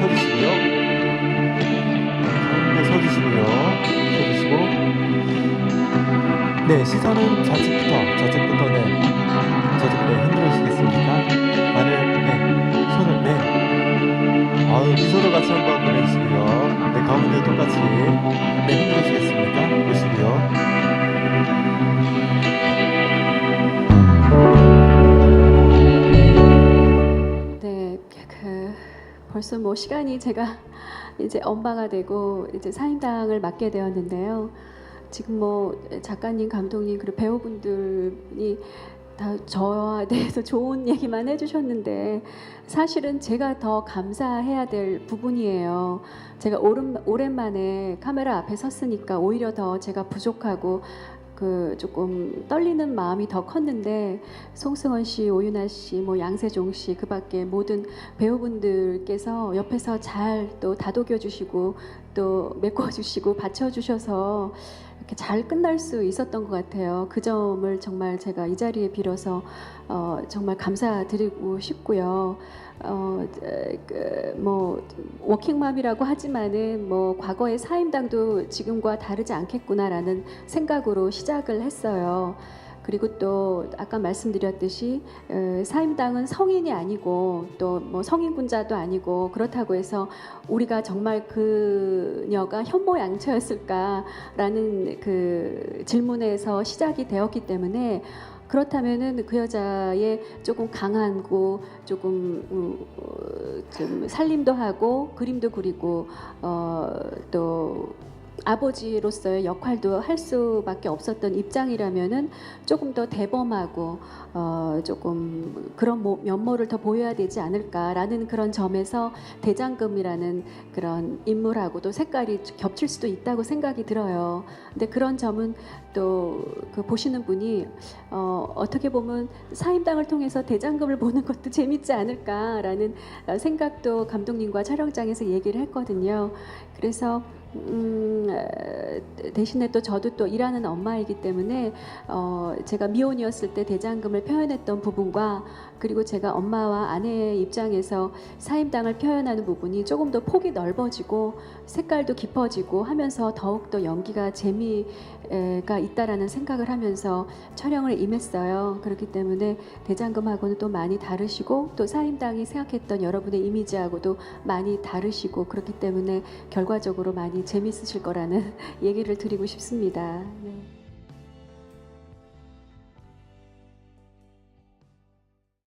서주시고요. 가운데 서주시고요. 서주시고. 네, 시선은 좌측부터, 좌측부터, 네. 좌측, 네, 흔들으시겠습니까? 발을, 네, 손을, 네. 아유, 미소도 같이 한번 보내주시고요. 네, 가운데 똑같이, 네, 흔들으시겠습니까? 보시고요. 네, 그 벌써 뭐 시간이 제가 이제 엄마가 되고 이제 사임당을 맡게 되었는데요. 지금 뭐 작가님, 감독님 그리고 배우분들이 다 저에 대해서 좋은 얘기만 해주셨는데 사실은 제가 더 감사해야 될 부분이에요. 제가 오랜, 오랜만에 카메라 앞에 섰으니까 오히려 더 제가 부족하고 그 조금 떨리는 마음이 더 컸는데 송승헌 씨, 오윤아 씨, 뭐 양세종 씨 그밖에 모든 배우분들께서 옆에서 잘 또 다독여 주시고 또 메꿔 주시고 받쳐 주셔서 이렇게 잘 끝날 수 있었던 것 같아요. 그 점을 정말 제가 이 자리에 빌어서 어, 정말 감사드리고 싶고요. 어, 그, 뭐 워킹맘이라고 하지만은 뭐 과거의 사임당도 지금과 다르지 않겠구나라는 생각으로 시작을 했어요. 그리고 또 아까 말씀드렸듯이 어, 사임당은 성인이 아니고 또 뭐 성인군자도 아니고 그렇다고 해서 우리가 정말 그녀가 현모양처였을까라는 그 질문에서 시작이 되었기 때문에 그렇다면은 그 여자의 조금 강하고 조금 음, 어, 좀 살림도 하고 그림도 그리고 어, 또 아버지로서의 역할도 할 수밖에 없었던 입장이라면은 조금 더 대범하고 어, 조금 그런 모- 면모를 더 보여야 되지 않을까라는 그런 점에서 대장금이라는 그런 인물하고도 색깔이 겹칠 수도 있다고 생각이 들어요. 근데 그런 점은 또 그 보시는 분이 어, 어떻게 보면 사임당을 통해서 대장금을 보는 것도 재밌지 않을까라는 어, 생각도 감독님과 촬영장에서 얘기를 했거든요. 그래서 음, 어, 대신에 또 저도 또 일하는 엄마이기 때문에 어, 제가 미혼이었을 때 대장금을 표현했던 부분과 그리고 제가 엄마와 아내의 입장에서 사임당을 표현하는 부분이 조금 더 폭이 넓어지고 색깔도 깊어지고 하면서 더욱더 연기가 재미가 있다라는 생각을 하면서 촬영을 임했어요. 그렇기 때문에 대장금하고는 또 많이 다르시고 또 사임당이 생각했던 여러분의 이미지하고도 많이 다르시고 그렇기 때문에 결과적으로 많이 재밌으실 거라는 얘기를 드리고 싶습니다. 네.